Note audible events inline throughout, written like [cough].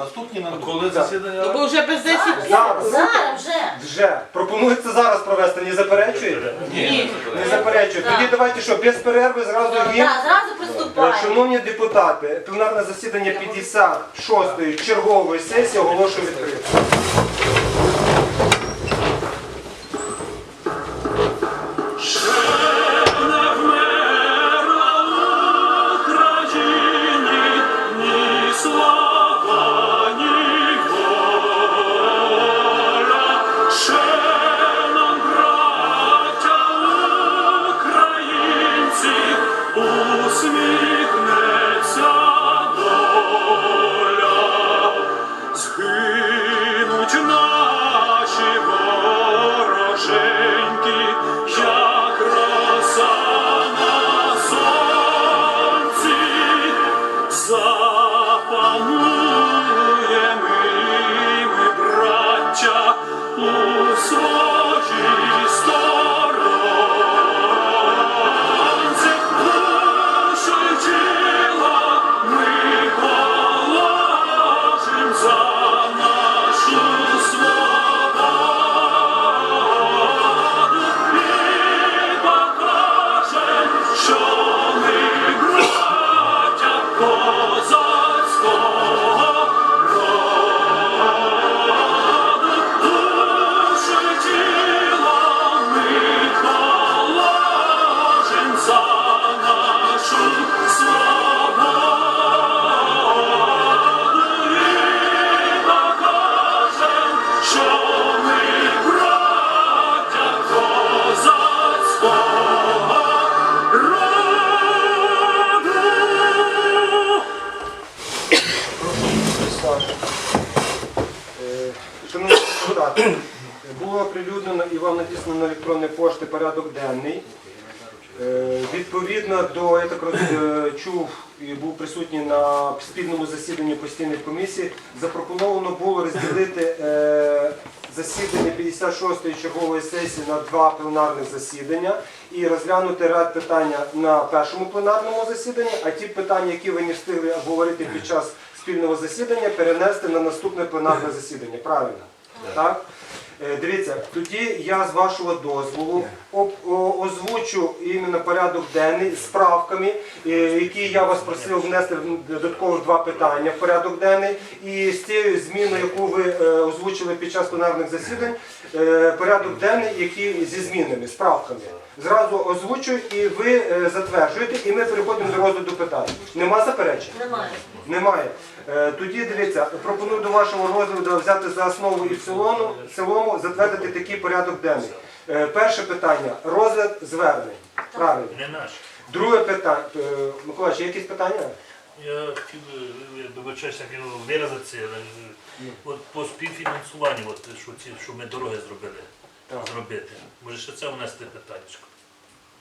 Наступні на Коли засідання? Ну, бо вже без 10 Зараз, зараз вже. Вже. Пропонується зараз провести, не заперечуєте? Ні. Не заперечує. Тоді давайте що, без перерви зразу Так, гімн. зразу приступаємо. Шановні депутати, пленарне засідання 56-ї чергової сесії оголошую відкритим. Депутати, було оприлюднено і вам надіслано на електронні пошти порядок денний. Е, Відповідно до, я так е, чув і був присутній на спільному засіданні постійних комісій, запропоновано було розділити е, засідання 56-ї чергової сесії на два пленарних засідання і розглянути ряд питання на першому пленарному засіданні, а ті питання, які ви не встигли обговорити під час спільного засідання, перенести на наступне пленарне засідання. Правильно? Так? Е, Дивіться, тоді я з вашого дозволу озвучу іменно порядок денний з правками, е, які я вас просив внести в додаткових два питання в порядок денний. І з тією зміною, яку ви е, озвучили під час пленарних засідань, е, порядок денний, який зі змінами, з правками. Зразу озвучую і ви затверджуєте, і ми переходимо до розгляду питань. Нема заперечень? Немає. Немає. Тоді дивіться, пропоную до вашого розгляду взяти за основу і в цілому затвердити такий порядок денний. Е, Перше питання розгляд звернень. Правильно. Не наш. Друге питання. Е, Миколаївич, є якісь питання? Я хотів би, я вибачаюся, як його виразитися, але е, от по співфінансуванню, от, що, ці, що ми дороги зробили, Так. зробити. Може ще це внести питання?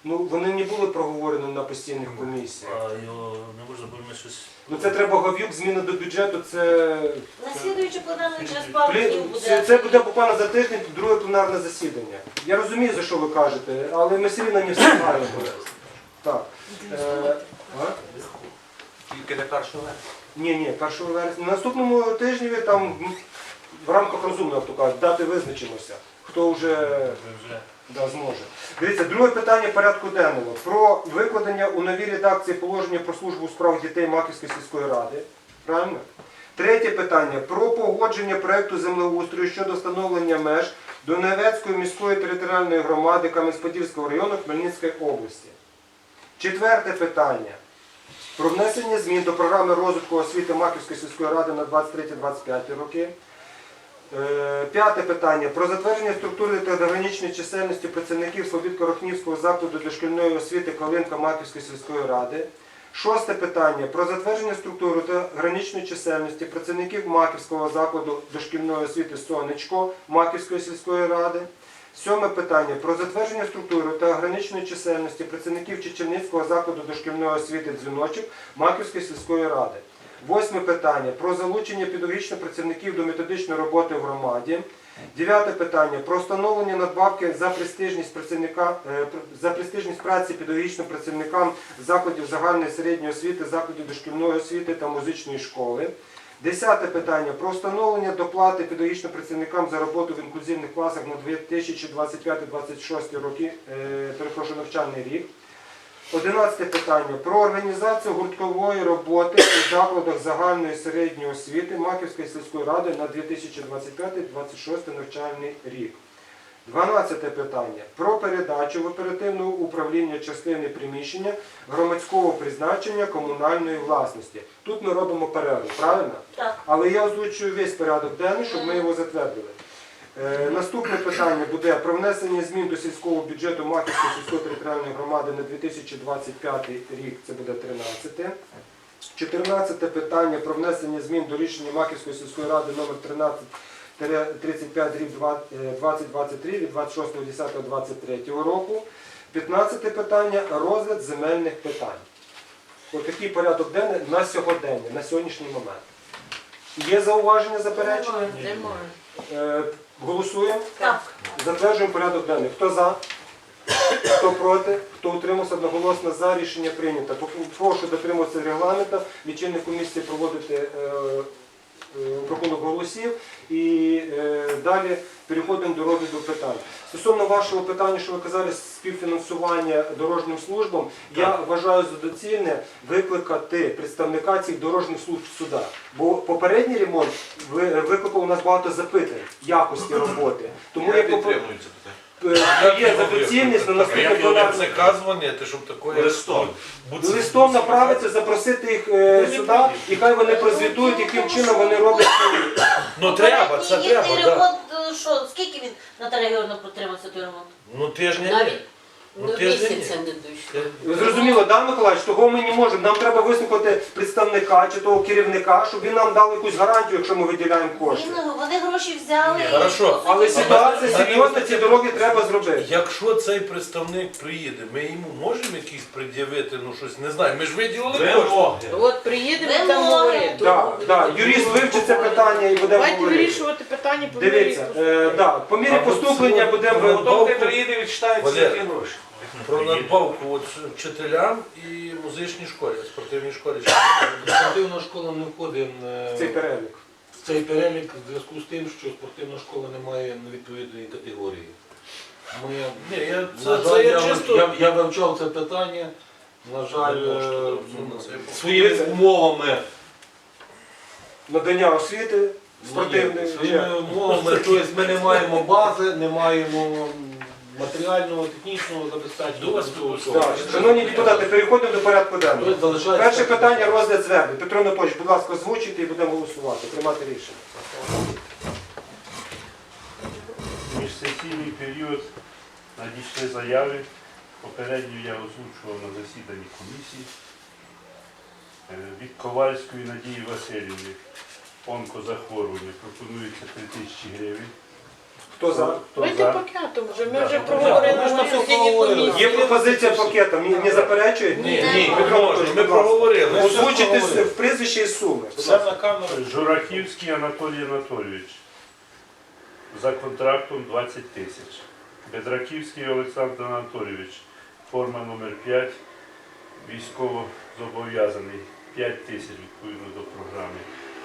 Ну, вони не були проговорені на постійних комісіях. А його не можна, бо ми щось... Ну це треба говюк, зміни до бюджету, це. На слідуючий пленарний через пару днів Це, буде. це буде буквально за тиждень друге пленарне засідання. Я розумію, за що ви кажете, але ми все рівно не встигаємо. Так. Е, а? Тільки не першого. Ні, ні, 1 вересня. На наступному тижні там в рамках розумного, як то кажуть, дати визначимося. Хто вже Ви вже да, зможе. Дивіться, друге питання порядку денного. Про викладення у новій редакції положення про службу у справах дітей Маківської сільської ради. Правильно? Третє питання про погодження проекту землеустрою щодо встановлення меж Донецької міської територіальної громади Кам'янець-Подільського району Хмельницької області. Четверте питання. Про внесення змін до програми розвитку освіти Маківської сільської ради на 23-25 роки. Е, П'яте питання. Про затвердження структури та органічної чисельності працівників Слобідко-Рохнівського закладу дошкільної освіти Калинка Маківської сільської ради. Шосте питання. Про затвердження структури та граничної чисельності працівників Маківського закладу дошкільної освіти Сонечко Маківської сільської ради. Сьоме питання. Про затвердження структури та граничної чисельності працівників Чечевницького закладу дошкільної освіти Дзвіночок Маківської сільської ради. Восьме питання. Про залучення педагогічних працівників до методичної роботи в громаді. Дев'яте питання. Про встановлення надбавки за престижність працівника е, за престижність праці педагогічним працівникам закладів загальної середньої освіти, закладів дошкільної освіти та музичної школи. Десяте питання про встановлення доплати педагогічним працівникам за роботу в інклюзивних класах на 2025-2026 роки, е, перепрошую, навчальний рік. Одинадцяте питання про організацію гурткової роботи у закладах загальної середньої освіти Маківської сільської ради на 2025-2026 навчальний рік. Дванадцяте питання про передачу в оперативне управління частини приміщення громадського призначення комунальної власності. Тут ми робимо перерву, правильно? Так. Але я озвучую весь порядок денний, щоб ми його затвердили. Е, наступне питання буде про внесення змін до сільського бюджету Маківської сільської територіальної громади на 2025 рік, це буде 13. 14 питання про внесення змін до рішення Маківської сільської ради номер 13 35 рік 2023 від 26.10.23 року. 15 питання розгляд земельних питань. Ось такий порядок денний на сьогодення, на сьогоднішній момент. Є зауваження, заперечення? Немає. Голосуємо. Так. Затверджуємо порядок денний. Хто за? Хто проти? Хто утримався одноголосно за? Рішення прийнято. Прошу дотримуватися регламенту. Лічильні комісії проводити е, рахунок голосів. І е, далі переходимо до розгляду питань. Стосовно вашого питання, що ви казали, співфінансування дорожнім службам, я вважаю за доцільне викликати представника цих дорожніх служб сюди. Бо попередній ремонт викликав у нас багато запитань якості роботи. Тому я, підтримую це питання. Е, є за доцільність на наступне Як його пленарне ЦК дзвонити, щоб такої... Листом. Будь- листом направити, запросити їх е, сюди, і хай вони прозвітують, яким чином вони роблять свої. Ну треба, це треба, да. ремонт, е, що, скільки він Наталя Георгіївна протримався той ремонт? Ну тиждень. Навіть. Ну, Ну, місяця не дійшло. Зрозуміло, да, Миколаївич, того ми не можемо. Нам треба вислухати представника чи того керівника, щоб він нам дав якусь гарантію, якщо ми виділяємо кошти. Він, вони гроші взяли. і, Хорошо, Але ситуація серйозна, ці дороги треба зробити. Якщо цей представник приїде, ми йому можемо якісь пред'явити, ну щось, не знаю, ми ж виділили кошти. Вимоги. От приїдемо там можете. говорити. Да, да, юрист вивчить це питання і буде Давайте говорити. вирішувати питання по Дивіться, е, да, по мірі поступлення будемо. Ну, Потім приїде, відчитають всі гроші. Про надбавку от, вчителям і музичній школі, спортивній школі. Спортивна школа не входить е, Цей перелік. в цей перелік в зв'язку з тим, що спортивна школа не має відповідної категорії. Ми, Ні, я, на це, жаль, це я, я чисто... я, я вивчав це питання. На жаль, Не можу, е, це я своїми умовами, Надання освіти спортивної. своїми умовами, тобто ми не маємо бази, не маємо матеріального, технічного забезпечення. До вас. Так, Шановні депутати, переходимо до порядку денного. Залишається- Перше питання розгляд звернень. Петро Анатолійович, будь ласка, озвучуйте і будемо голосувати, приймати рішення. Міжсесійний період надійшли заяви. Попередньо я озвучував на засіданні комісії Е, від Ковальської Надії Васильівни. Онкозахворювання пропонується 3 тисячі гривень. Хто за? Хто Давайте за? пакетом вже, ми вже проговорили Ми ж на говорили. комісії. Є пропозиція пакетом, не, не заперечуєте? Ні. Ні, ми Анатолійович, ми проговорили. Озвучити в прізвище і суми. Все на камеру. Жураківський Анатолій Анатолійович. За контрактом 20 тисяч. Бедраківський Олександр Анатолійович. Форма номер 5. Військово зобов'язаний 5 тисяч відповідно до програми.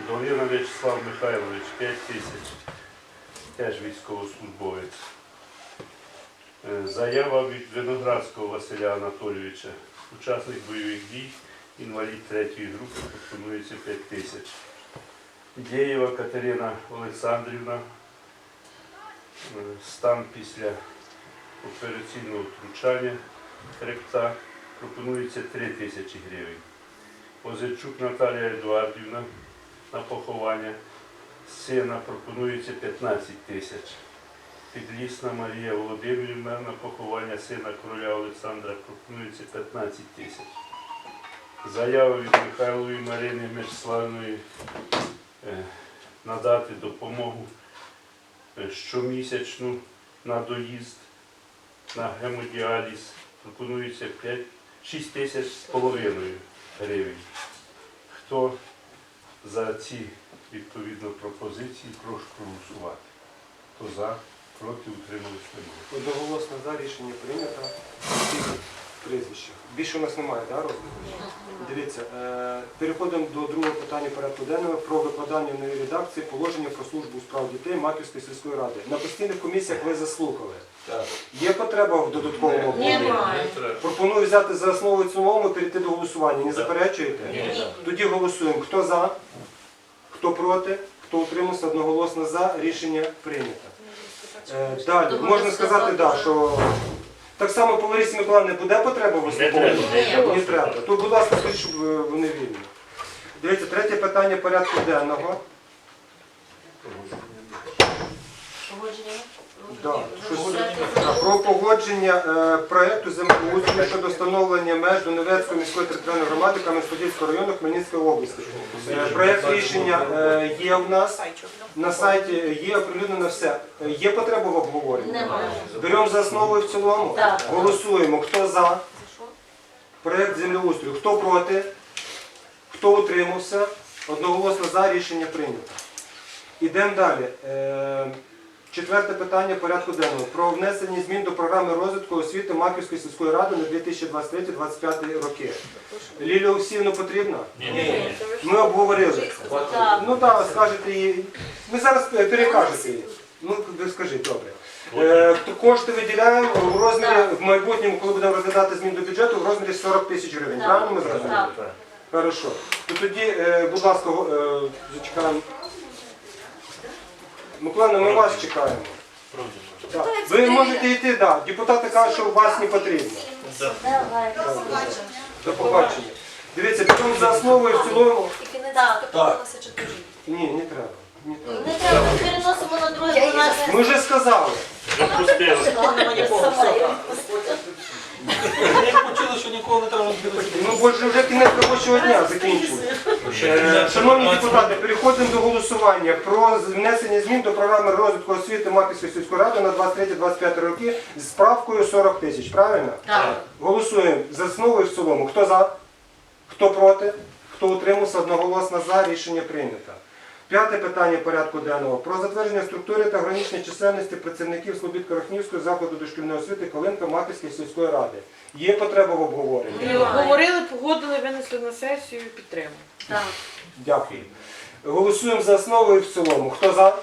Долина В'ячеслав Михайлович 5 тисяч. Теж військовослужбовець. Е, Заява від Виноградського Василя Анатолійовича. Учасник бойових дій, інвалід третьої групи, пропонується 5 тисяч. Дєєва Катерина Олександрівна. Е, Стан після операційного втручання хребта пропонується 3 тисячі гривень. Озерчук Наталія Едуардівна на поховання сина пропонується 15 тисяч. Підлісна Марія Володимирівна на поховання сина короля Олександра пропонується 15 тисяч. Заява від Михайлової Марини Мячеславної е, надати допомогу е, щомісячну на доїзд на гемодіаліз. Пропонується 5, 6 тисяч з половиною гривень. Хто за ці відповідно пропозиції, прошу проголосувати. Хто за, проти, утримались немає. Одноголосно за рішення прийнято. прізвищах. Більше у нас немає, да, розгляду? Дивіться, е, переходимо до другого питання порядку денного про викладання в новій редакції положення про службу у справ дітей Маківської сільської ради. На постійних комісіях ви заслухали. Так. Є потреба в додатковому обговоренні? Немає. Пропоную взяти за основу і в цілому, перейти до голосування. Не заперечуєте? Ні. Тоді голосуємо. Хто за, хто проти, хто утримався одноголосно за. Рішення прийнято. Е, Далі, можна сказати, так. да, що так само по Ларисі Миколаївні буде потреба в Не треба. Не треба. То, будь ласка, скажіть, щоб е, вони вільні. Дивіться, третє питання порядку денного. Погодження? Да, щось-. Про погодження е, проекту землеустрою щодо встановлення меж Донецької міської територіальної громади Кам'янськодільського району Хмельницької області. Е, Проект рішення е, є в нас на сайті, є оприлюднено все. Е, Є потреба в обговоренні? Немає. Беремо за основу і в цілому. Так. Голосуємо. Хто за проект землеустрою? Хто проти? Хто утримався? Одноголосно за рішення прийнято. Ідемо далі. Е, Четверте питання порядку денного. Про внесення змін до програми розвитку освіти Маківської сільської ради на 2023-2025 роки. Лілія Олексіївна потрібна? Ні. Ми обговорили. Ну так, скажете їй. Ви зараз е, перекажете їй. Ну, ви скажіть, добре. Е, кошти виділяємо в розмірі в майбутньому, коли будемо розглядати змін до бюджету, в розмірі 40 тисяч гривень. Правильно ми зрозуміли? Так. Хорошо. То тоді, е, будь ласка, е, зачекаємо. Миколаївна, ми вас чекаємо. Так. Ви можете йти, так. Депутати кажуть, що у вас не потрібно. До побачення. Дивіться, потім за основу і в цілому. Так. Ні, не треба. Не треба. Не треба, ми переносимо на друге Ми вже сказали. Вже пустили. [laughs] нікого не треба робити. Ну, бо вже кінець робочого дня закінчується. Е, Шановні депутати, переходимо до голосування про внесення змін до програми розвитку освіти Маківської сільської ради на 23-25 роки з справкою 40 тисяч. Правильно? Так. Голосуємо за основу і в цілому. Хто за? Хто проти? Хто утримався? Одноголосно за. Рішення прийнято. П'яте питання порядку денного. Про затвердження структури та граничної чисельності працівників Слобідко-Рахнівського закладу дошкільної освіти Калинка Маківської сільської ради. Є потреба в обговоренні? Ми обговорили, погодили, винесли на сесію, підтримали. Так. Дякую. Голосуємо за основу і в цілому. Хто за?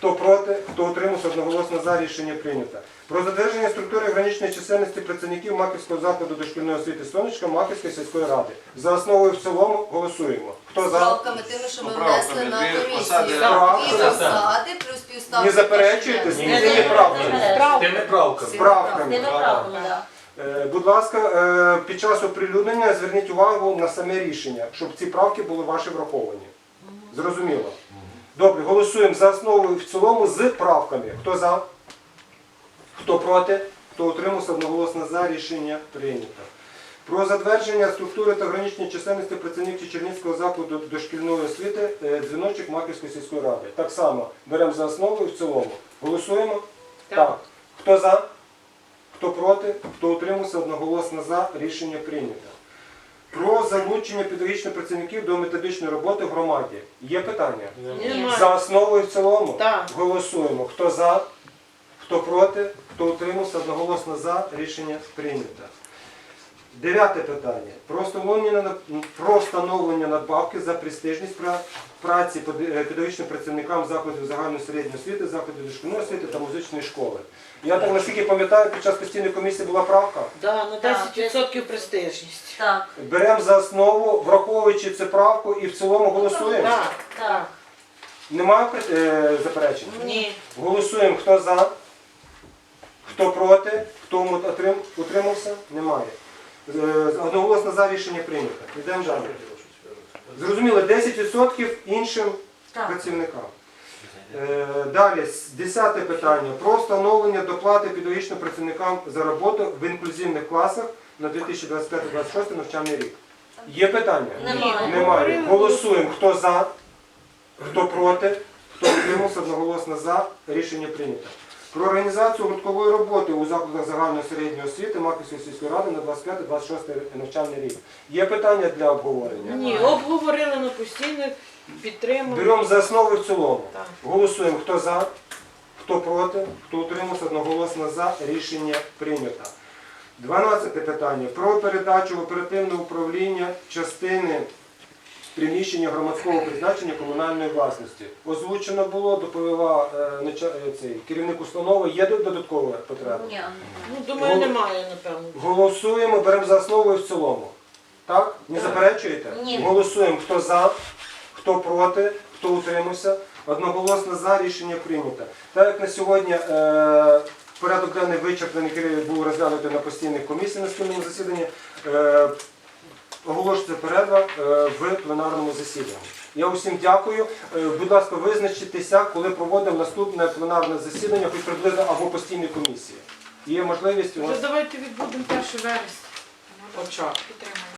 Хто проти? Хто утримався одноголосно за рішення прийнято. Про затвердження структури граничної чисельності працівників Маківського закладу дошкільної освіти Сонечка Маківської сільської ради. За основу і в цілому голосуємо. Хто за? Правками тими, що ми внесли на комісію. Так. Дві посади плюс півставки. Не заперечуєте? Ні. Ні. Тими правками. Правками. Тими правками, так. Е, Будь ласка, е, під час оприлюднення зверніть увагу на саме рішення, щоб ці правки були ваші враховані. Зрозуміло? Добре, голосуємо за основу і в цілому з правками. Хто за? Хто проти? Хто утримався одноголосно за рішення прийнято. Про затвердження структури та граничної чисельності працівників Чернівського закладу дошкільної освіти е, дзвіночок Маківської сільської ради. Так само беремо за основу і в цілому. Голосуємо? Так. Хто за? Хто проти? Хто утримався одноголосно за рішення прийнято. Про залучення педагогічних працівників до методичної роботи в громаді. Є питання? Немає. За основу і в цілому? Так. Голосуємо. Хто за? Хто проти? Хто утримався одноголосно за рішення прийнято. Дев'яте питання. Про встановлення, надбавки за престижність праці е, педагогічним працівникам закладів загальної середньої освіти, закладів дошкільної освіти та музичної школи. Я так наскільки пам'ятаю, під час постійної комісії була правка. Да, на 10% престижність. Так. Беремо за основу, враховуючи цю правку і в цілому голосуємо. Так, Так. Немає е, заперечень? Ні. Голосуємо, хто за, хто проти, хто утрим- утримався, немає. Е, Одноголосно за рішення прийнято. Йдемо далі. Зрозуміло, 10% іншим Так. працівникам. Е, Далі, десяте питання. Про встановлення доплати педагогічним працівникам за роботу в інклюзивних класах на 2025-2026 навчальний рік. Є питання? Немає. Немає. Голосуємо. Хто за, хто проти, хто утримався одноголосно за. Рішення прийнято. Про організацію гурткової роботи у закладах загальної середньої освіти Маківської сільської ради на 25-26 навчальний рік. Є питання для обговорення? Ні, обговорили на постійно, підтримали. Беремо за основу і в цілому. Так. Голосуємо, хто за, хто проти, хто утримався одноголосно за. Рішення прийнято. 12 питання про передачу в оперативне управління частини приміщення громадського призначення комунальної власності. Озвучено було, доповіла е, нача- е, цей, керівник установи. Є додаткова потреба? Ні, Ну, думаю, немає, напевно. Голосуємо, беремо за основу і в цілому. Так? Не заперечуєте? Ні. Голосуємо, хто за, хто проти, хто утримався. Одноголосно за рішення прийнято. Так як на сьогодні е, порядок денний вичерпаний, який був розглянутий на постійній комісії на спільному засіданні, е, оголошується перерва е, в пленарному засіданні. Я усім дякую. Е, будь ласка, визначитися, коли проводимо наступне пленарне засідання, хоч приблизно або постійні комісії. Є можливість у нас. Вже давайте відбудемо 1 вересня. Підтримаємо.